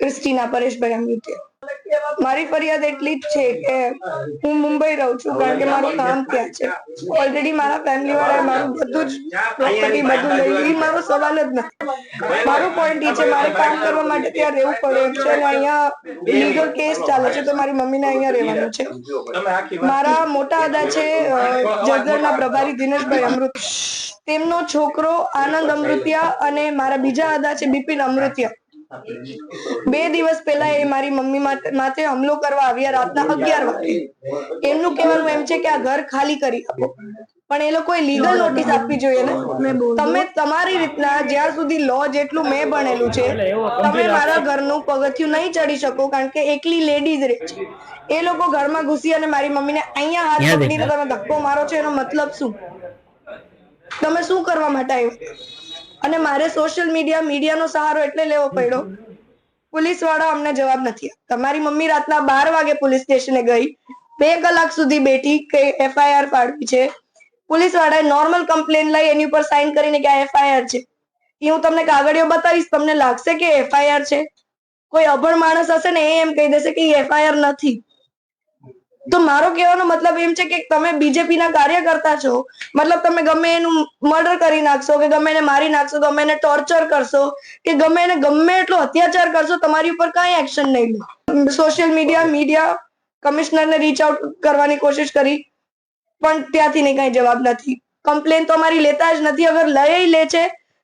Christina પરેશભાઈ અમૃત્ય મારી ફરિયાદ એટલી જ છે કે હું મુંબઈ રહું છું કારણ કે મારું કામ ત્યાં છે. ઓલરેડી મારા ફેમિલી વાળા મારું બધું જ પ્રોપર્ટી બધું લઈ લીધી. મારો સવાલ જ નથી. મારું પોઈન્ટ એ છે, મારે કામ કરવા માટે ત્યાં રહેવું પડે એમ છે હું અહીંયા લીગલ કેસ ચાલે છે તો મારી મમ્મીને અહીંયા રહેવાનું છે. મારા મોટા દાદા છે જગદળના પ્રભારી દિનેશભાઈ અમૃત. તેમનો છોકરો આનંદ અમૃતિયા અને મારા બીજા દાદા છે બિપિન અમૃતિયા. બે દિવસ પહેલા એ મારી મમ્મી માથે હમલો કરવા આવ્યા રાતના અગિયાર વાગે. એમનું કહેવાનું એમ છે કે આ ઘર ખાલી કરી આપો. પણ એ લોકોએ લીગલ નોટિસ આપવી જોઈએ ને. તમે તમારી રીતના જ્યાં સુધી લો જેટલું મેં ભણેલું છે તમે મારા ઘરનું પગથિયું નહીં ચડી શકો કારણ કે એકલી લેડીઝ રહે છે. એ લોકો ઘરમાં ઘૂસી અને મારી મમ્મીને અહીંયા હાથ પકડીને તમે ધક્કો મારો છો એનો મતલબ શું? તમે શું કરવા માટે આવ્યો? અને મારે સોશિયલ મીડિયા મીડિયાનો સહારો એટલે લેવો પડ્યો. પોલીસવાળા અમને જવાબ નથી તમારી મારી મમ્મી રાતના બાર વાગે પોલીસ સ્ટેશને ગઈ. બે કલાક સુધી બેઠી કે એફઆઈઆર પાડવી છે. પોલીસ વાળાએ નોર્મલ કમ્પ્લેન લઈ એની ઉપર સાઇન કરીને કે આ એફઆઈઆર છે. એ હું તમને કાગળિયો બતાવીશ, તમને લાગશે કે એફઆઈઆર છે. કોઈ અભણ માણસ હશે ને એ એમ કહી દેશે કે એફઆઈઆર નથી. તો મારો કહેવાનો મતલબ એમ છે કે તમે બીજેપી ના કાર્યકર્તા છો મતલબ તમે ગમે એનું મર્ડર કરી નાખશો કે ગમે એને મારી નાખશો ગમે એને ટોર્ચર કરશો કે ગમે એને ગમે એટલો અત્યાચાર કરશો તમારી ઉપર કઈ એક્શન નહીં લો. સોશિયલ મીડિયા મીડિયા કમિશનરને રીચ આઉટ કરવાની કોશિશ કરી પણ ત્યાંથી નહીં કઈ જવાબ નથી. કમ્પ્લેન તો અમારી લેતા જ નથી અગર લઈ લે છે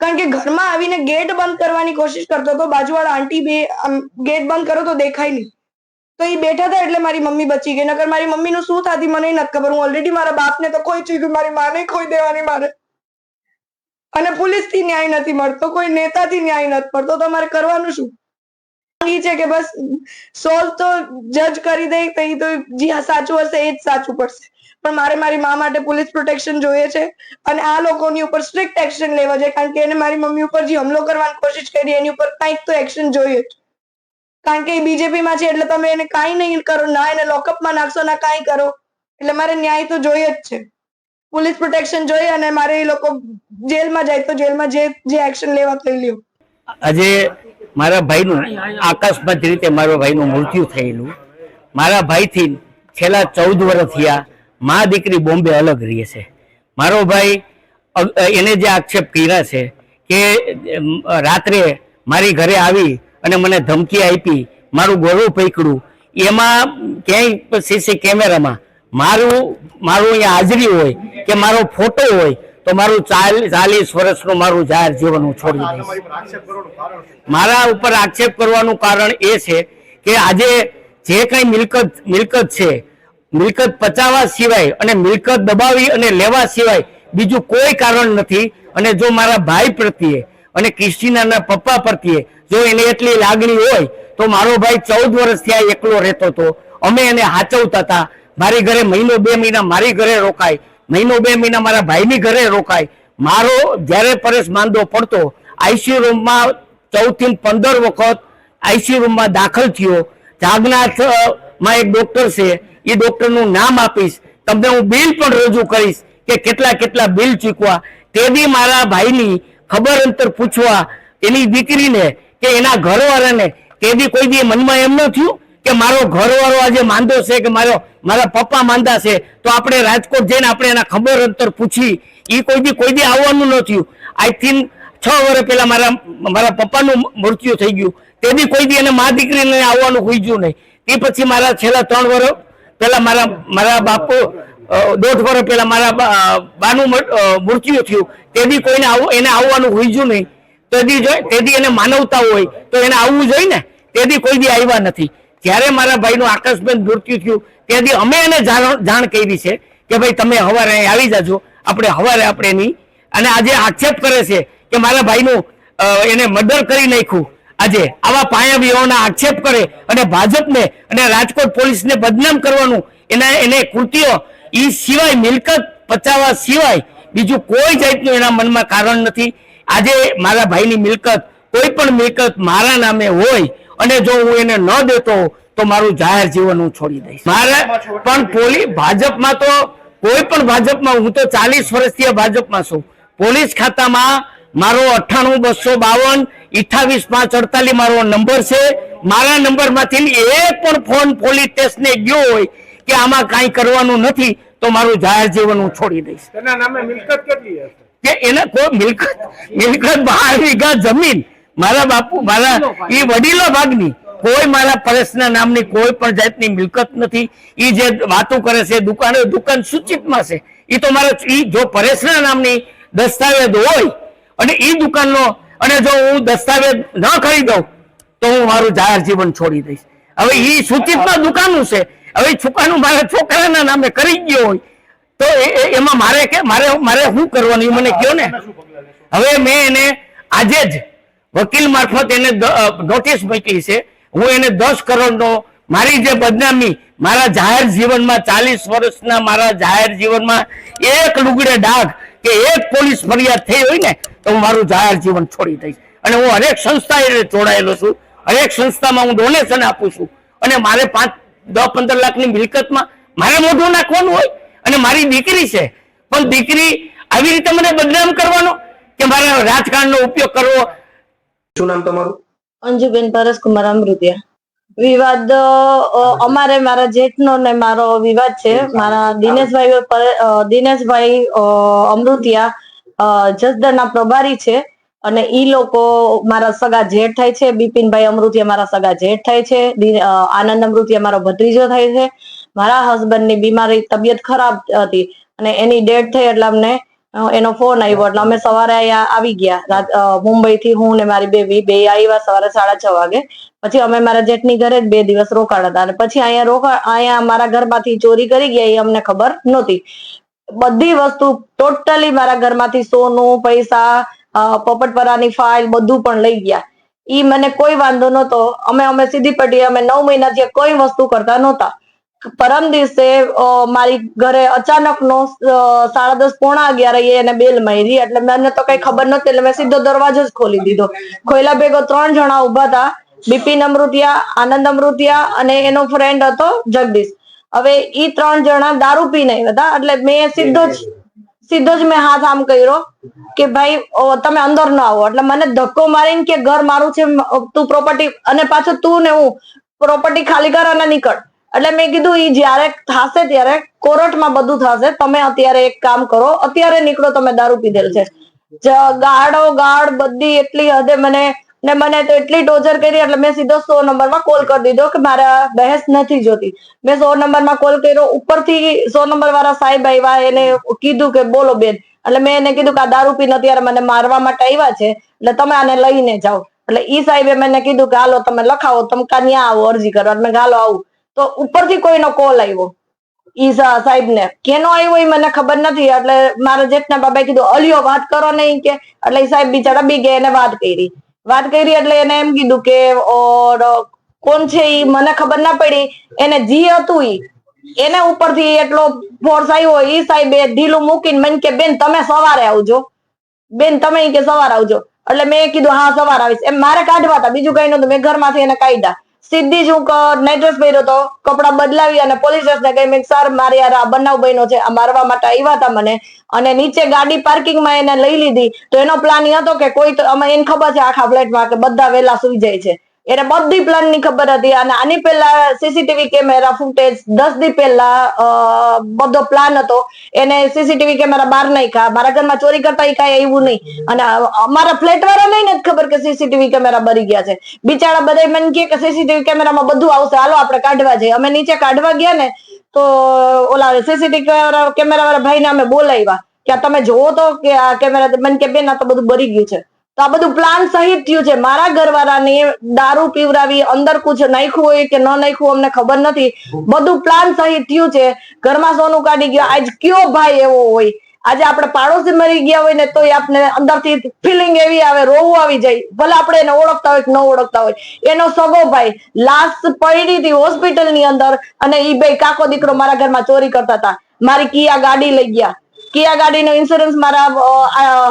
કારણ કે ઘરમાં આવીને ગેટ બંધ કરવાની કોશિશ કરતો હતો, બાજુવાળા આંટી બે ગેટ બંધ કરો તો દેખાય નહીં. તો એ બેઠા હતા એટલે મારી મમ્મી બચી ગઈ, નકર મારી મમ્મીનું શું થતી મને નથી ખબર. હું ઓલરેડી મારા બાપને તો કોઈ ચીધું મારી માને ખોઈ દેવાની મારે. અને પોલીસથી ન્યાય નથી મળતો, કોઈ નેતાથી ન્યાય નથી મળતો, તો મારે કરવાનું શું? એ છે કે બસ સોલ્વ તો જજ કરી દે, તો જ્યાં સાચું હશે, એ જ સાચું પડશે. પણ મારે મારી મા માટે પોલીસ પ્રોટેક્શન જોઈએ છે. અને આ લોકોની ઉપર સ્ટ્રિક્ટ એક્શન લેવા છે કારણ કે એને મારી મમ્મી ઉપર જે હુમલો કરવાની કોશિશ કરી, એની ઉપર કંઈક તો એક્શન જોઈએ જ. કારણ કે એ બીજેપીમાં છે એટલે તમે એને કાંઈ નહીં કરો, ના એને લોકઅપમાં નાખશો, ના કાંઈ કરો. એટલે મારે ન્યાય તો જોઈએ જ છે. પોલીસ પ્રોટેક્શન જોઈએ અને મારે એ લોકો જેલમાં જાય તો જેલમાં જે જે એક્શન લેવા થઈ લ્યો. આજે મારા ભાઈનું આકસ્મિક રીતે મારા ભાઈનું મૃત્યુ થયેલું, મારા ભાઈથી છેલ્લા ચૌદ વર્ષ થયા મા દીકરી બોમ્બે અલગ રહે છે. મારો ભાઈ એને જે આક્ષેપ કર્યા છે કે રાત્રે મારી ઘરે આવી અને મને ધમકી આપી મારું ગોળું પકડ્યું. એમાં ક્યાંય સીસી કેમેરામાં મારું મારું અહીંયા હાજરી હોય કે મારો ફોટો હોય તો મારું ચાલ ચાલીસ વર્ષનું મારું જાહેર જીવન હું છોડી દઈશ. મારા ઉપર આક્ષેપ કરવાનું કારણ એ છે કે આજે જે કઈ મિલકત મિલકત છે મિલકત પચાવવા સિવાય અને મિલકત દબાવી અને લેવા સિવાય બીજું કોઈ કારણ નથી. અને જો મારા ભાઈ પ્રત્યે અને ક્રિસ્ટીનાના પપ્પા પ્રત્યે જો એને એટલી લાગણી હોય, તો મારો ભાઈ ચૌદ વર્ષ ત્યાં એકલો રહેતો હતો. અમે એને હાચવતા હતા. મારી ઘરે મહિનો બે મહિના મારી ઘરે રોકાય. મહિનો બે મહિના મારા ભાઈની ઘરે રોકાય. મારો જ્યારે પરેશ માંદો પડતો આઈસીયુ રૂમમાં ચૌદથી પંદર વખત આઈસીયુ રૂમમાં દાખલ થયો. જાગનાથમાં એક ડોક્ટર છે. એ ડોક્ટરનું નામ આપીશ. તમને હું બિલ પણ રજૂ કરીશ કે કેટલા કેટલા બિલ ચૂકવા. તે બી મારા ભાઈની ખબર અંતર પૂછવા એની દીકરીને કે એના ઘરવાળાને. તે બી કોઈ બી મનમાં એમ ન થયું કે મારો ઘરવાળો આજે માંદો છે કે મારો, મારા પપ્પા માંદા છે. તો આપણે રાજકોટ જઈને આપણે એના ખબર અંતર પૂછી. એ કોઈ દી કોઈ બી આવવાનું ન થયું. આઈ થિંક છ વર્ષ પહેલા મારા મારા પપ્પાનું મૃત્યુ થઈ ગયું. તે બી કોઈ બી એને મા દીકરીને આવવાનું ખુઈજ્યું નહીં. તે પછી મારા છેલ્લા ત્રણ વર્ષ પહેલા મારા મારા બાપુ દોઢ વર્ષ પહેલા મારા બા- બાનું મૃત્યુ થયું. તે બી કોઈને આવું, એને આવવાનું ખુઈજ્યું નહીં. તેથી જો તેથી એને માનવતા હોય, તો એને આવવું જોઈએ ને. તેથી કોઈ બી આવ્યા નથી. જ્યારે મારા ભાઈનું આકસ્મિક મૃત્યુ થયું તેથી અમે એને જાણ કરી છે કે ભાઈ તમે હવારે અહીં આવી જાજો. આપણે હવારે આપણે નહીં. અને આજે આક્ષેપ કરે છે કે મારા ભાઈનું એને મર્ડર કરી નાખ્યું. આજે આવા પાયાવીઓના આક્ષેપ કરે અને ભાજપને અને રાજકોટ પોલીસને બદનામ કરવાનું એના એને કૃત્યો એ સિવાય મિલકત પચાવવા સિવાય બીજું કોઈ જાતનું એના મનમાં કારણ નથી. આજે મારા ભાઈની મિલકત કોઈ પણ મિલકત મારા નામે હોય અને જો હું એને ન દેતો તો મારું જાહેર જીવન હું છોડી દઈશ. મારા પણ પોલીસ ભાજપમાં તો કોઈ પણ ભાજપમાં હું તો ચાલીસ વર્ષથી ભાજપમાં છું. પોલીસ ખાતામાં મારો અઠ્ઠાણું, બસો બાવન અઠાવીસ પાંચ અડતાલીસ મારો નંબર છે. મારા નંબરમાંથી એક પણ ફોન પોલીસ સ્ટેશને ગયો હોય કે આમાં કાંઈ કરવાનું નથી તો મારું જાહેર જીવન હું છોડી દઈશ. એના નામે મિલકત કેટલી હશે? કે એને કોઈ મિલકત મિલકત બાર વીઘા જમીન મારા બાપુ મારા એ વડીલો ભાગની કોઈ મારા પરેશના નામની કોઈ પણ જાતની મિલકત નથી. એ જે વાતો કરે છે દુકાને દુકાન સૂચિતમાં છે. એ તો મારા એ જો પરેશના નામની દસ્તાવેજ હોય અને એ દુકાનનો અને જો હું દસ્તાવેજ ન ખરીદઉં તો હું મારું જાહેર જીવન છોડી દઈશ. હવે એ સૂચિતમાં દુકાનું છે. હવે છોકરાનું મારા છોકરાના નામે કરી ગયો હોય, તો એમાં મારે કે, મારે મારે શું કરવાનું? મને કહો ને? હવે મેં એને આજે જ વકીલ મારફત એને નોટિસ મૂકી છે. હું એને દસ કરોડનો મારી જે બદનામી, મારા જાહેર જીવનમાં ચાલીસ વર્ષના મારા જાહેર જીવનમાં એક લુગડે ડાઘ કે એક પોલીસ ફરિયાદ થઈ હોય ને તો હું મારું જાહેર જીવન છોડી દઈશ. અને હું હરેક સંસ્થા એ જોડાયેલો છું. હરેક સંસ્થામાં હું ડોનેશન આપું છું. અને મારે પાંચ દસ પંદર લાખની મિલકતમાં મારે મોઢું નાખવાનું હોય અને મારી દીકરી છે. પણ દીકરી આવી રીતે મને બદનામ કરવાનો કે મારે રાજકારણનો ઉપયોગ કરવો? શું નામ તમારું? અંજુબેન પરેશકુમાર અમૃતિયા. વિવાદ અમારે મારા જેઠનો ને મારો વિવાદ છે. મારા દિનેશભાઈ પરે- દિનેશભાઈ અમૃતિયા જસદણના પ્રભારી છે. અને ઈ લોકો મારા સગા જેઠ થાય છે. બિપિનભાઈ અમૃતિયા મારા સગા જેઠ થાય છે. આનંદ અમૃતિયા મારો ભત્રીજો થાય છે. મારા હસબન્ડની બીમારી તબિયત ખરાબ હતી અને એની ડેથ થઈ એટલે અમને એનો ફોન આવ્યો એટલે અમે સવારે અહીંયા આવી ગયા. મુંબઈ થી હું ને મારી બેબી, બે આવ્યા સવારે સાડા છ વાગે. પછી અમે મારા જેઠની ઘરે જ બે દિવસ રોકાણ હતા. અને પછી અહીંયા રોકાણ અહીંયા મારા ઘરમાંથી ચોરી કરી ગયા, એ અમને ખબર નહોતી. બધી વસ્તુ ટોટલી મારા ઘરમાંથી સોનું, પૈસા પોપટપરાની ફાઇલ બધું પણ લઈ ગયા. ઈ મને કોઈ વાંધો નહોતો. અમે અમે સીધી પડી અમે નવ મહિનાથી કોઈ વસ્તુ કરતા નહોતા. પરમ દિવસે મારી ઘરે અચાનક નો સાડા દસ પોણા અગિયાર એને બેલ મારી, એટલે મને તો કઈ ખબર નથી એટલે મેં સીધો દરવાજો જ ખોલી દીધો. ખોયલા ભેગો ત્રણ જણા ઊભા હતા બિપિન અમૃતિયા આનંદ અમૃતિયા અને એનો ફ્રેન્ડ હતો જગદીશ. હવે ઈ ત્રણ જણા દારૂ પી નહીં હતા, એટલે મેં સીધો જ સીધો જ મેં હાથ આમ કર્યો કે ભાઈ તમે અંદર ન આવો. એટલે મને ધક્કો મારીને કે ઘર મારું છે તું પ્રોપર્ટી અને પાછું તું ને હું પ્રોપર્ટી ખાલી કર અને નીકળ. એટલે મેં કીધું એ જયારે થશે ત્યારે કોર્ટમાં બધું થશે. તમે અત્યારે એક કામ કરો, અત્યારે નીકળો, તમે દારૂ પીધેલ છે. ગાડો ગાળ બધી એટલી હદે મને, ને મને તો એટલી ટોર્ચર કરી, એટલે મેં સીધો સો નંબરમાં કોલ કરી દીધો કે મારે બહેસ નથી જોતી. મેં સો નંબરમાં કોલ કર્યો, ઉપરથી સો નંબર વાળા સાહેબ આવ્યા, એને કીધું કે બોલો બેન. એટલે મેં એને કીધું કે આ દારૂ પીને અત્યારે મને મારવા માટે આવ્યા છે, એટલે તમે આને લઈને જાઓ. એટલે ઈ સાહેબે મને કીધું કે, હાલો, તમે લખાવો, તમે ન્યા આવો અરજી કરવા મેં હાલો, આવું. તો ઉપરથી કોઈનો કોલ આવ્યો. ઈ સાહેબ ને કેનો આવ્યો એ મને ખબર નથી. એટલે મારા જેઠના બાબાએ કીધું, અલિયો, વાત કરો નહીં કે. એટલે સાહેબ બિચારા બી ગયા એને વાત કરી. વાત કરી એટલે એને એમ કીધું કે કોણ છે ઈ? મને ખબર ના પડી. એને જી હતું ઈ. એને ઉપરથી એટલો ફોર્સ આવ્યો. ઈ સાહેબે ઢીલું મૂકીને મને કે, બેન, તમે સવારે આવજો. બેન, તમે કે સવારે આવજો. એટલે મેં કીધું, હા, સવારે આવીશ. એમ મારે કાઢવા હતા. બીજું કઈ નતું મેં ઘરમાંથી એને કાઢ્યા. સીધી જ હું નાઇટ હતો કપડા બદલાવી અને પોલીસ ને કહી મેં સર મારી આ બનાવ બન્યો છે, આ મારવા માટે આવ્યા હતા મને. અને નીચે ગાડી પાર્કિંગમાં એને લઈ લીધી. તો એનો પ્લાન એ હતો કે કોઈ અમે એને ખબર છે, આખા ફ્લેટમાં કે બધા વહેલા સુઈ જાય છે. એને બધી પ્લાનની ખબર હતી અને આની પહેલા સીસીટીવી કેમેરા ફૂટેજ દસ દી પહેલા બધો પ્લાન હતો. એને સીસીટીવી કેમેરા બહાર નાખ્યા. મારા ઘરમાં ચોરી કરતા કાંઈ આવ્યું નહીં. અને અમારા ફ્લેટ વાળા નહીં નથી ખબર કે સીસીટીવી કેમેરા બરી ગયા છે. બિચારા બધા મને કહે કે સીસીટીવી કેમેરામાં બધું આવશે. હાલો, આપણે કાઢવા જઈએ. અમે નીચે કાઢવા ગયા ને, તો ઓલા સીસીટીવી કેમેરા વાળા ભાઈને અમે બોલાવ્યા. કે તમે જોવો તો કે આ કેમેરા, મને કે બેન, આ તો બધું બરી ગયું છે. તો આ બધું પ્લાન સહિત થયું છે. મારા ઘરવાળાને દારૂ પીવરાવી અંદર કુછ નાખ્યું હોય કે ન નાખ્યું અમને ખબર નથી. બધું પ્લાન સહિત થયું છે. ઘરમાં સોનું કાઢી ગયો. આજ કયો ભાઈ એવો હોય? આજે આપણે પાડોશી મરી ગયા હોય ને તોય આપણે અંદરથી ફિલિંગ એવી આવે, રોવું આવી જાય. ભલે આપણે એને ઓળખતા હોય કે ન ઓળખતા હોય. એનો સગો ભાઈ લાશ પડી હતી હોસ્પિટલની અંદર અને ઈ ભાઈ કાકો દીકરો મારા ઘરમાં ચોરી કરતા હતા. મારી કિયા ગાડી લઈ ગયા. કિયા ગાડીનો ઇન્સ્યોરન્સ મારા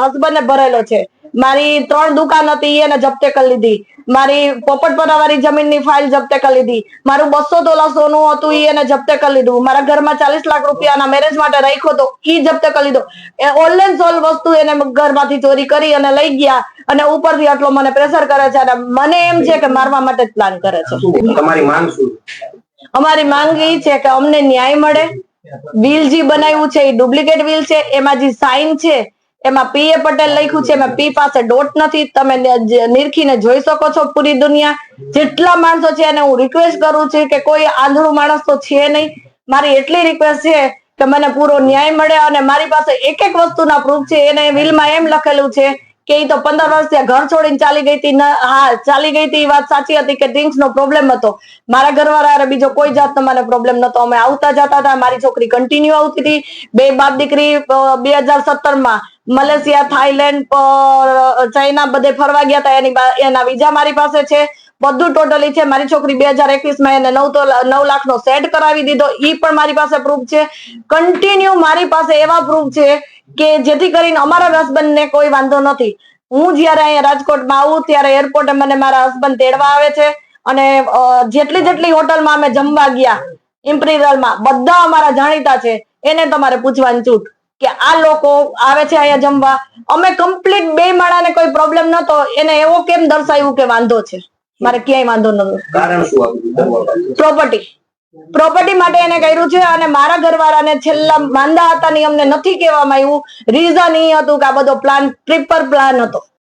હસબન્ડ ને ભરેલો છે. મારી ત્રણ દુકાન હતી એને જપ્તે કરી લીધી. મારી પોપટપરા વાળી જમીનની ફાઇલ જપ્તે કરી લીધી. મારું બસો તોલા સોનું હતું એ એને જપ્તે કરી લીધું. મારા ઘરમાં ચાલીસ લાખ રૂપિયાના મેરેજ માટે રાખ્યો તો ઈ જપ્તે કરી લીધો. એ ઓનલાઈન સોલ વસ્તુ એને ઘરમાંથી ચોરી કરી અને લઈ ગયા અને ઉપરથી આટલો મને પ્રેશર કરે છે અને મને એમ છે કે મારવા માટે જ પ્લાન કરે છે. તમારી માંગ શું? અમારી માંગ એ છે કે અમને ન્યાય મળે. બિલ જે બનાવ્યું છે એ ડુપ્લિકેટ બિલ છે એમાં જે સાઇન છે એમાં પી એ પટેલ લખ્યું છે, એમાં પી પાસે ડોટ નથી. તમે નિરખીને જોઈ શકો છો પૂરી દુનિયા. જેટલા માણસો છે એને હું રિક્વેસ્ટ કરું છું કે કોઈ આંધળું માણસ તો છે નહીં. મારી એટલી રિક્વેસ્ટ છે કે મને પૂરો ન્યાય મળે અને મારી પાસે એક એક વસ્તુના પ્રૂફ છે. એને વિલમાં એમ લખેલું છે કે ઈ તો પંદર વર્ષ ત્યાં ઘર છોડીને ચાલી ગઈ હતી. હા, ચાલી ગઈ હતી. એ વાત સાચી હતી કે ડ્રિંક્સ નો પ્રોબ્લેમ હતો. મારા ઘરવાળા બીજો કોઈ જાતનો મને પ્રોબ્લેમ નતો અમે આવતા જતા હતા. મારી છોકરી કન્ટિન્યુ આવતી હતી. બે બાપ દીકરી બે હજાર સત્તરમાં મલેશિયા થાઈલેન્ડ ચાઇના બધે ફરવા ગયા હતા એની એના વિઝા મારી પાસે છે. બધું ટોટલી છે. મારી છોકરી બે હજાર એકવીસમાં એને નવ તો નવ લાખ નો સેટ કરાવી દીધો. ઈ પણ મારી પાસે પ્રૂફ છે. કન્ટિન્યુ મારી પાસે એવા પ્રૂફ છે કે જેથી કરીને અમારા હસબન્ડ ને કોઈ વાંધો નથી. હું જ્યારે અહીંયા રાજકોટમાં આવું, ત્યારે એરપોર્ટે મને મારા હસબન્ડ તેડવા આવે છે અને જેટલી જેટલી હોટલમાં અમે જમવા ગયા ઇમ્પિરિયલમાં બધા અમારા જાણીતા છે. એને તમારે પૂછવાની છૂટ. કે આ લોકો આવે છે અહીંયા જમવા. અમે કમ્પ્લીટ બે માળાને કોઈ પ્રોબ્લેમ નતો. એને એવો કેમ દર્શાવ્યું કે વાંધો છે? મારે ક્યાંય વાંધો નતો કારણ શું પ્રોપર્ટી પ્રોપર્ટી માટે એને કર્યું છે અને મારા ઘરવાળાને છેલ્લા માંદા હતા ની અમને નથી કહેવામાં આવ્યું. રીઝન એ હતું કે આ બધો પ્લાન પ્રિપર પ્લાન હતો.